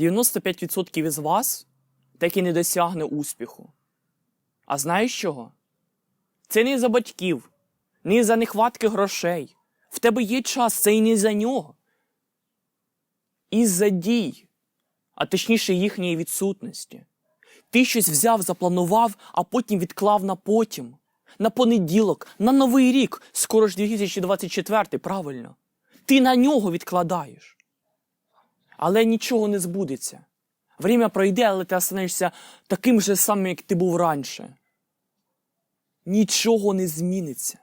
95% із вас так і не досягне успіху. А знаєш чого? Це не за батьків, не за нехватки грошей. В тебе є час, це і не за нього. Із-за дій, а точніше їхньої відсутності. Ти щось взяв, запланував, а потім відклав на потім. На понеділок, на новий рік, скоро ж 2024, правильно. Ти на нього відкладаєш. Але нічого не збудеться. Время пройде, але ти останешся таким же самим, як ти був раніше. Нічого не зміниться.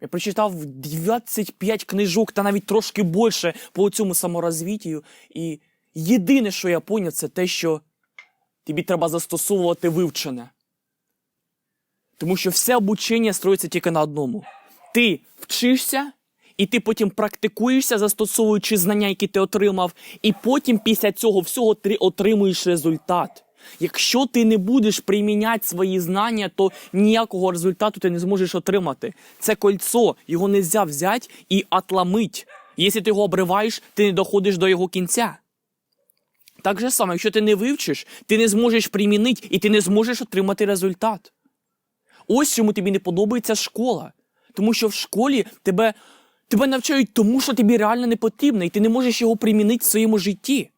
Я прочитав 25 книжок та навіть трошки більше по цьому саморозвіттю. І єдине, що я поняв, це те, що тобі треба застосовувати вивчене. Тому що все обучення строїться тільки на одному. Ти вчишся, і ти потім практикуєшся, застосовуючи знання, які ти отримав, і потім після цього всього ти отримуєш результат. Якщо ти не будеш приміняти свої знання, то ніякого результату ти не зможеш отримати. Це кольцо, його не можна взяти і отламить. Якщо ти його обриваєш, ти не доходиш до його кінця. Так же само, якщо ти не вивчиш, ти не зможеш примінити і ти не зможеш отримати результат. Ось чому тобі не подобається школа. Тому що в школі тебе, тебе навчають тому, що тобі реально не потрібно, і ти не можеш його примінити в своєму житті.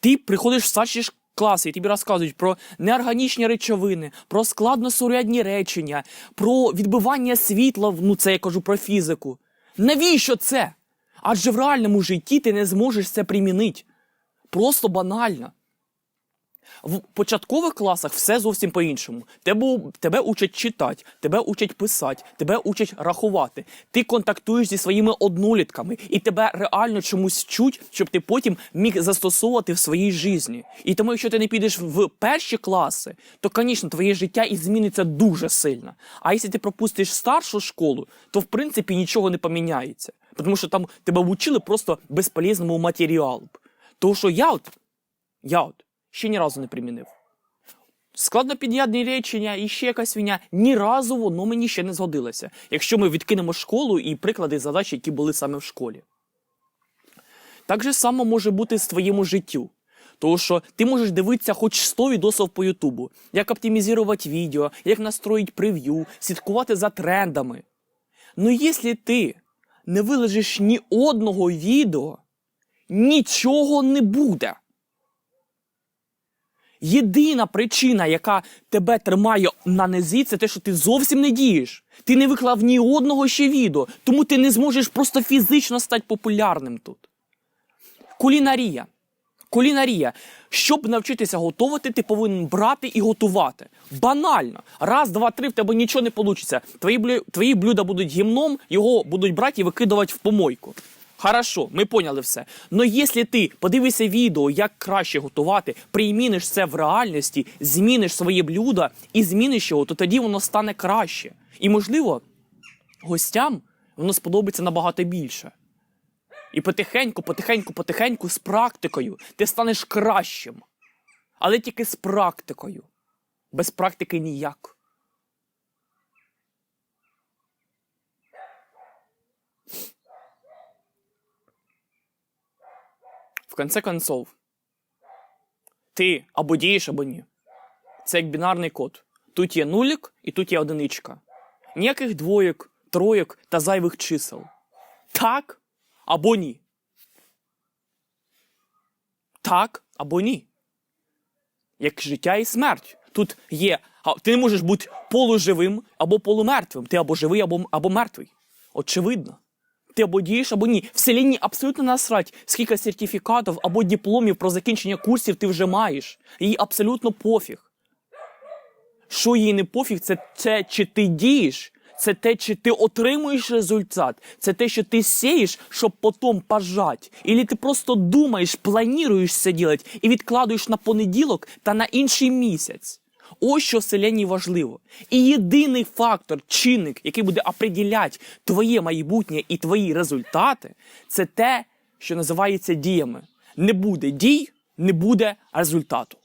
Ти приходиш в старші класи, і тобі розказують про неорганічні речовини, про складносурядні речення, про відбивання світла, ну це я кажу про фізику. Навіщо це? Адже в реальному житті ти не зможеш це примінити. Просто банально. В початкових класах все зовсім по-іншому. Тебе, тебе учать читати, тебе учать писати, тебе учать рахувати. Ти контактуєш зі своїми однолітками, і тебе реально чомусь вчуть, щоб ти потім міг застосовувати в своїй житті. І тому, якщо ти не підеш в перші класи, то, звісно, твоє життя і зміниться дуже сильно. А якщо ти пропустиш старшу школу, то в принципі нічого не поміняється. Тому що там тебе вчили просто безполезному матеріалу. Тому що я от, я от ще ні разу не примінив. Складнопід'ядні речення і ще якась війня, ні разу воно мені ще не згодилося, якщо ми відкинемо школу і приклади задач, які були саме в школі. Так же само може бути з твоєму життю. Тому що ти можеш дивитися хоч 100 відосів по Ютубу, як оптимізувати відео, як настроїти прев'ю, слідкувати за трендами. Ну якщо ти не виложиш ні одного відео, нічого не буде. Єдина причина, яка тебе тримає на низі, це те, що ти зовсім не дієш. Ти не виклав ні одного ще відео, тому ти не зможеш просто фізично стати популярним тут. Кулінарія. Кулінарія. Щоб навчитися готувати, ти повинен брати і готувати. Банально. Раз, два, три, в тебе нічого не вийде. Твої, блю... Твої блюда будуть гімном, його будуть брати і викидувати в помойку. Хорошо, ми поняли все. Но якщо ти подивишся відео, як краще готувати, приміниш це в реальності, зміниш своє блюдо і зміниш його, то тоді воно стане краще. І, можливо, гостям воно сподобається набагато більше. І потихеньку, потихеньку, потихеньку з практикою ти станеш кращим. Але тільки з практикою. Без практики ніяк. В конце концов, ти або дієш, або ні. Це як бінарний код. Тут є нулік і тут є одиничка. Ніяких двоєк, троєк та зайвих чисел. Так або ні. Так або ні. Як життя і смерть. Тут є. Ти не можеш бути полуживим або полумертвим. Ти або живий, або, або мертвий. Очевидно. Ти або дієш, або ні. Вселенні абсолютно насрать, скільки сертифікатів або дипломів про закінчення курсів ти вже маєш. Їй абсолютно пофіг. Що їй не пофіг, це те, чи ти дієш, це те, чи ти отримуєш результат, це те, що ти сієш, щоб потім пожать. Ілі ти просто думаєш, плануєш це робити і відкладуєш на понеділок та на інший місяць. Ось що селені важливо. І єдиний фактор, чинник, який буде определяти твоє майбутнє і твої результати, це те, що називається діями. Не буде дій, не буде результату.